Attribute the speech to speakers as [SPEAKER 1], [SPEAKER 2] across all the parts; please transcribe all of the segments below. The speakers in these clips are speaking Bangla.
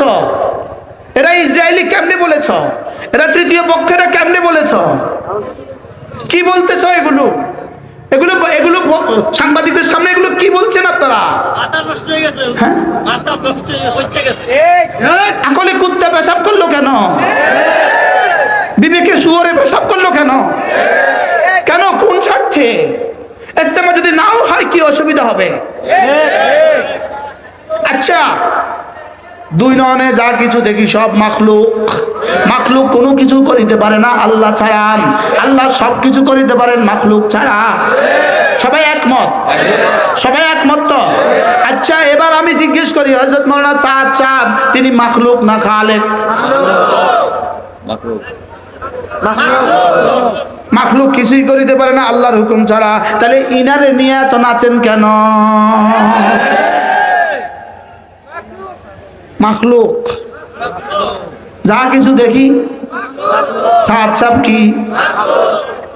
[SPEAKER 1] বলেছ? এরা ইসরায়েলি কেমনে বলেছ? এরা তৃতীয় পক্ষেরা কেমনে বলেছ? কি বলতেছ এগুলো? এগুলো এগুলো সাংবাদিকদের সামনে এগুলো কি বলছেন আপনারা?
[SPEAKER 2] হয়ে গেছে।
[SPEAKER 1] হ্যাঁ?
[SPEAKER 2] মাথা নষ্ট হয়ে- হচ্ছে গেছে।
[SPEAKER 1] আকলে কুত্তা পেশাব করল কেন? বিবেকে শুয়োরে পেশাব করল কেন? কেন? কোন স্বার্থে? ইস্তেমা যদি নাও হয় কি অসুবিধা হবে? আচ্ছা দুই নয়নে যা কিছু দেখি সব মাখলুক। মাখলুক কোনো কিছু করিতে পারে না আল্লাহ ছাড়া। আল্লাহ সব কিছু করিতে পারেন মাখলুক ছাড়া। সবাই একমত? সবাই একমত তো? আচ্ছা এবার আমি জিজ্ঞেস করি হজরত মৌলানা সাদ সাহেব তিনি মাখলুক না খালেক? মাখলুক কিছুই করিতে পারে না আল্লাহর হুকুম ছাড়া। তাহলে ইনারে নিয়ে এত নাচেন কেন? মাখলুক। যা কিছু দেখি সাত সাপ কি?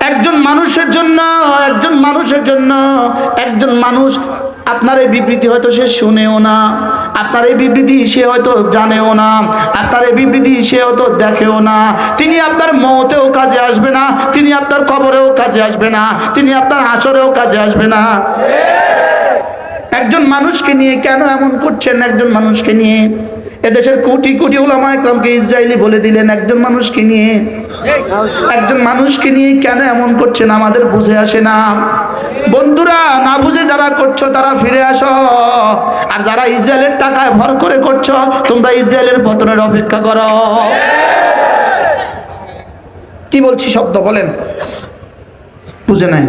[SPEAKER 1] একজন মানুষের জন্য, একজন মানুষের জন্য, একজন মানুষ, আপনার এই বিবৃতি হয়তো সে শুনেও না, আপনার এই বিবৃতি সে হয়তো জানেও না, আপনার এই বিবৃতি সে হয়তো দেখেও না, তিনি আপনার মতেও কাজে আসবে না, তিনি আপনার কবরেও কাজে আসবে না, তিনি আপনার হাসরেও কাজে আসবে না। একজন মানুষকে নিয়ে কেন এমন করছেন একজন মানুষকে নিয়ে? এদেশের কোটি কোটি ওলামা একরামকে ইসরায়েলি বলে দিলেন একজন মানুষকে নিয়ে। একজন মানুষকে নিয়ে কেন এমন করছেন আমাদের বুঝে আসে না। বন্ধুরা, না বুঝে যারা করছ তারা ফিরে আসো। আর যারা ইসরায়েলের টাকায় ভর করে করছ, তোমরা ইসরায়েলের পতনের অপেক্ষা করো। কি বলছি শব্দ বলেন। বুঝে নাই।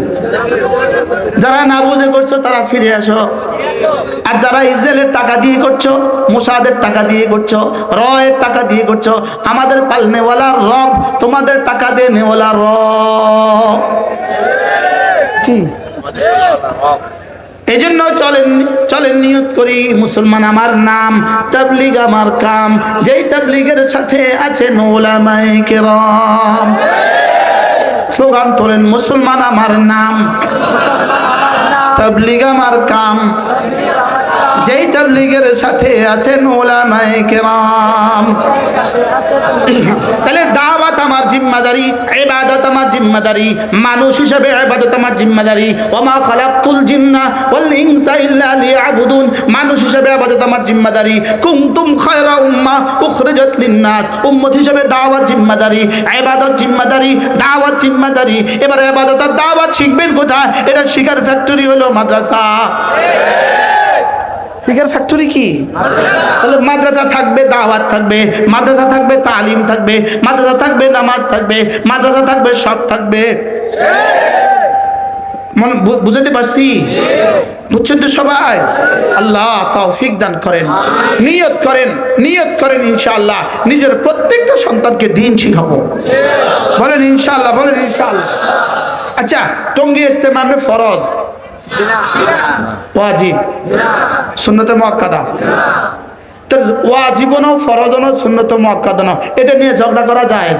[SPEAKER 1] যারা না বুঝে করছ, তারা ফিরে আসো। আর যারা ইসরায়েলের টাকা দিয়ে করছ, মুসাদের টাকা দিয়ে করছ, রয়ের টাকা দিয়ে করছ, আমাদের পালনেওয়ালা রব তোমাদের টাকা দিয়ে নেওয়ালা রব। কি? এই জন্য চলেন চলেন নিয়ত করি, মুসলমান আমার নাম তাবলিগ আমার কাম। যেই তাবলিগের সাথে আছে আছেন ওলামায়ে কেরাম। স্লোগান তোলেন, মুসলমান আমার নাম। তবলিগ আমার কাম। যেই তবলিগের সাথে আছেন ওলামায়ে কেরাম। তাহলে জিম্মাদারি, ইবাদত আমার জিম্মাদারি, মানুষ হিসেবে ইবাদত আমার জিম্মাদারি। ওমা খালাকতুল জিন্না ওয়াল ইনসা ইল্লা লিয়াবুদুন, মানুষ হিসেবে ইবাদত আমার জিম্মাদারি। কুনতুম খায়রা উম্মাহ উখরিজাত লিন-নাস, উম্মত হিসেবে দাওয়াত জিম্মাদারি। ইবাদত জিম্মাদারি, দাওয়াত জিম্মাদারি। এবারে ইবাদত আর দাওয়াত শিখবেন কোথায়? এটা শিখার ফ্যাক্টরি হলো মাদ্রাসা। শিখার ফ্যাক্টরি কি? তাহলে মাদ্রাসা থাকবে, দাওয়াত থাকবে, মাদ্রাসা থাকবে, তালিম থাকবে, মাদ্রাসা থাকবে, নামাজ থাকবে, মাদ্রাসা থাকবে, সব থাকবে। মনে বুঝাতে পারছি? বুঝছেন তো সবাই? আল্লাহ তৌফিক দান করেন, নিয়ত করেন নিয়ত করেন ইনশাআল্লাহ। নিজের প্রত্যেকটা সন্তানকে দিন শিখাবো। বলেন ইনশাআল্লাহ বলেন ইনশাআল্লাহ। আচ্ছা টঙ্গি ইস্তেমামে ফরজ। ওয়াজিব সুন্নতে মুআক্কাদা তো ওয়াজিব না ফরজ না সুন্নত মুআক্কাদা না এটা নিয়ে ঝগড়া করা যায়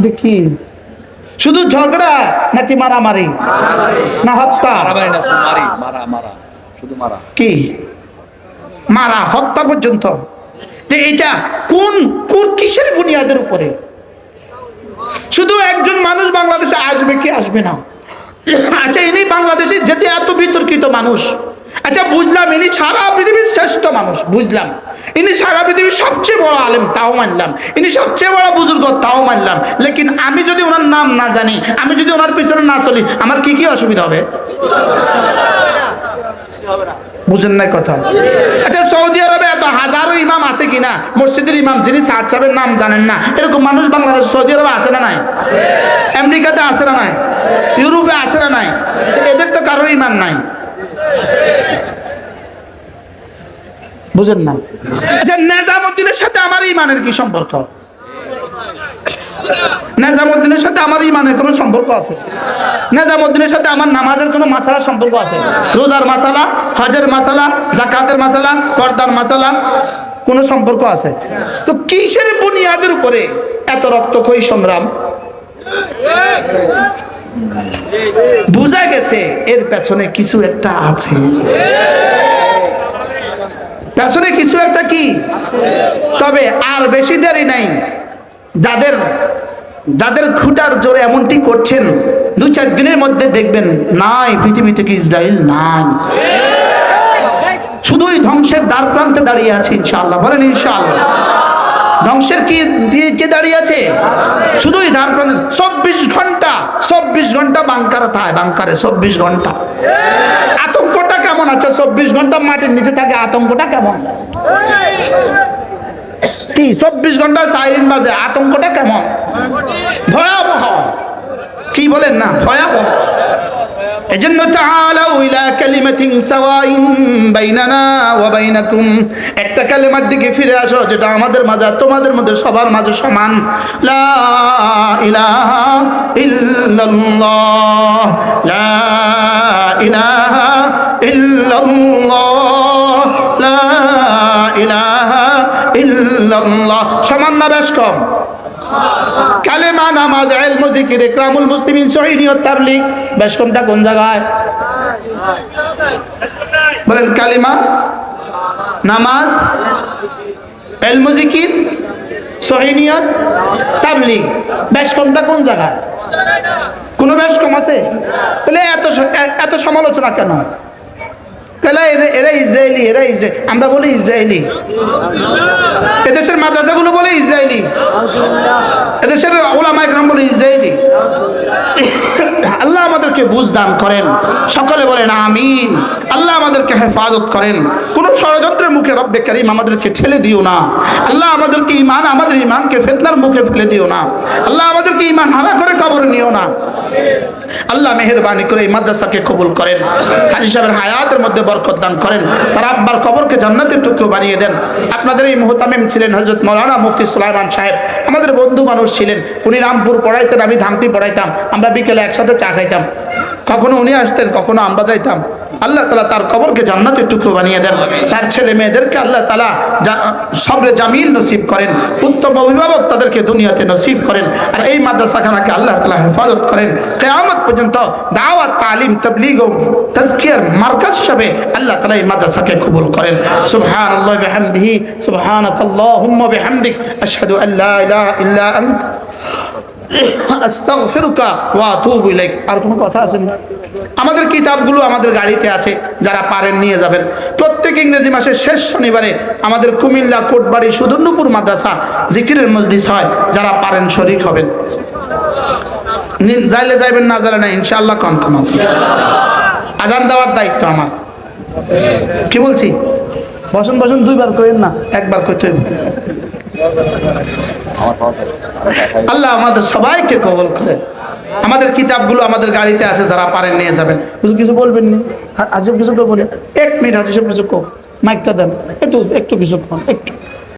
[SPEAKER 1] দেখি শুধু ঝগড়া নাকি মারামারি না হত্যা কি মারা হত্যা পর্যন্ত যে এটা কোন কোন কিসের বুনিয়াদের উপরে শুধু একজন মানুষ বাংলাদেশে আসবে কি আসবে না আচ্ছা ইনি বাংলাদেশে যেতে এত বিতর্কিত মানুষ। আচ্ছা বুঝলাম, ইনি সারা পৃথিবীর শ্রেষ্ঠ মানুষ, বুঝলাম। ইনি সারা পৃথিবীর সবচেয়ে বড় আলেম, তাও মানলাম। ইনি সবচেয়ে বড় বুজুর্গ, তাও মানলাম। লেকিন আমি যদি ওনার নাম না জানি, আমি যদি ওনার পিছনে না চলি, আমার কি কি অসুবিধা হবে? বুঝেন নাই কথা। আচ্ছা সৌদি আরবে এত হাজারো ইমাম আছে কিনা? মসজিদের ইমাম যিনি সাহেবের নাম জানেন না। এরকম মানুষ বাংলাদেশ, সৌদি আরবে আছে না নাই? আমেরিকাতে আছে না নাই? ইউরোপে আছে না নাই? এদের তো কারোর ইমান নাই। বুঝেন না? আচ্ছা নেজামুদ্দিনের সাথে আমার ইমানের কি সম্পর্ক? নেজামুদ্দিনের সাথে আমার ইমানের কোনো সম্পর্ক আছে? নেজামুদ্দিনের সাথে আমার নামাজের কোনো মাসালার সম্পর্ক আছে? রোজার মাসালা, হজের মাসালা জাকাতের মাসালা, পর্দার মাসালা কোনো সম্পর্ক আছে? তো কিসের বুনিয়াদের উপরে এত রক্তক্ষয়ী সংগ্রাম? বুঝা গেছে এর পেছনে কিছু একটা আছে। পেছনে কিছু একটা কি? তবে আর বেশি দেরি নাই। যাদের যাদের খুঁটার জোরে এমনটি করছেন, দু চার দিনের মধ্যে দেখবেন, নাই, পৃথিবী থেকে ইসরায়েল নাই। শুধুই ধ্বংসের দ্বার প্রান্তে দাঁড়িয়ে আছে, ইনশাআল্লাহ। বলেন, ইনশাআল্লাহ। ধ্বংসের কি কে দাঁড়িয়ে আছে? শুধুই দ্বার প্রান্তে চব্বিশ ঘণ্টা চব্বিশ ঘণ্টা বাংকারে থায়, বাংকারে চব্বিশ ঘণ্টা। আতঙ্কটা কেমন আছে? চব্বিশ ঘণ্টা মাটির নিচে থাকে, আতঙ্কটা কেমন? কি, চব্বিশ ঘণ্টা সাইরিন বাজে, আতঙ্কটা কেমন? ভয়াবহ। কি বলেন না? ভয়াবহ। এজন্য তাআলাউ ইলা কালিমাতিন সাওয়াইন বাইনানা ওয়া বাইনাকুম। একটা কালেমার দিকে ফিরে আসো, যেটা আমাদের মাঝে তোমাদের মধ্যে সবার মাঝে সমান। লা ইলাহা ইল্লাল্লাহ। লা ইলাহা ইল্লাল্লাহ। লা ইলাহা ইল্লাল্লাহ। সমান না বেশ কম? কালেমা নামাজ ইকরামুল মুসলিমিন কোন জায়গায়? বলেন, কালিমা, নামাজ এলম জিকির সহিনিয়ত তাবলিগ। বেশ কোন জায়গায়? কোনো বেশ কম আছে? তাহলে এত এত সমালোচনা কেন? তাহলে এরা- ইসরায়েলি, এরা ইসরায়েল। আমরা বলি ইসরায়েলি। এদেশের মাদ্রাসাগুলো বলে ইসরায়েলি। এদেশের ওলামা একরাম বলে ইসরায়েলি। আল্লাহ আমাদেরকে বুঝ দান করেন। সকলে বলেন, আমিন। আল্লাহ আমাদেরকে হেফাজত করেন। কোন ষড়যন্ত্রের মুখে রব্বে করিম আমাদেরকে ঠেলে দিও না। আল্লাহ আমাদেরকে ইমান আমাদের ইমানকে ফেতনার মুখে ফেলে দিও না। আল্লাহ আমাদেরকে ইমান হারা করে কবর নিও না। আল্লাহ মেহরবানি করে এই মাদ্রাসাকে কবুল করেন। হাজি সাহেবের হায়াতের মধ্যে বরকত দান করেন। তার আব্বার কবরকে জান্নাতের টুকরো বানিয়ে দেন। আপনাদের এই মোহতামিম ছিলেন হজরত মৌলানা মুফতি সুলাইমান সাহেব। আমাদের বন্ধু মানুষ ছিলেন। উনি রামপুর পড়াইতেন, আমি ধামটি পড়াইতাম। আমরা বিকেলে একসাথে চা খাইতাম। কখনো উনি আসতেন, কখনো আমরা যাইতাম। আল্লাহ তালা তার কবরকে জান্নাতের টুকরো বানিয়ে দেন। তার ছেলে মেয়েদেরকে আল্লাহ তালা সবরে জামিল নসিব করেন। উত্তম অভিভাবক তাদেরকে দুনিয়াতে নসিব করেন। আর এই মাদ্রাসাখানাকে আল্লাহ তালা হেফাজত করেন। কেয়ামত পর্যন্ত দাওয়াত, তালিম, তবলিগ ও মার্কাজ হিসাবে আল্লাহ তালা এই মাদ্রাসাকে কবুল করেন। সুবহান আল্লাহ বিহামদিহি সুবহানাক আল্লাহুম্মা বিহামদিক। আশহাদু আন লা ইলাহা ইল্লা আনতা। আর কোনো কথা আছে না? আমাদের কিতাবগুলো আমাদের গাড়িতে আছে, যারা পারেন নিয়ে যাবেন। প্রত্যেক ইংরেজি মাসের শেষ শনিবারে আমাদের কুমিল্লা, কোটবাড়ি সুদর্ণপুর মাদ্রাসা জিকিরের মজলিস হয়, যারা পারেন শরিক হবেন। যাইলে যাইবেন, না যাইলে না, ইনশাআল্লাহ কন কন আজান দেওয়ার দায়িত্ব আমার। কি বলছি? বসন বসন, দুইবার করেন না, একবার করতে। আল্লাহ আমাদের সবাইকে কবল করে। আমাদের কিতাবগুলো আমাদের গাড়িতে আছে, যারা পারেন নিয়ে যাবেন। কিছু কিছু বলবেন নি? হাজিব কিছু করব না? এক মিনিট সব কিছু কো মাইকটা দেন। একটু একটু কিছু একটু।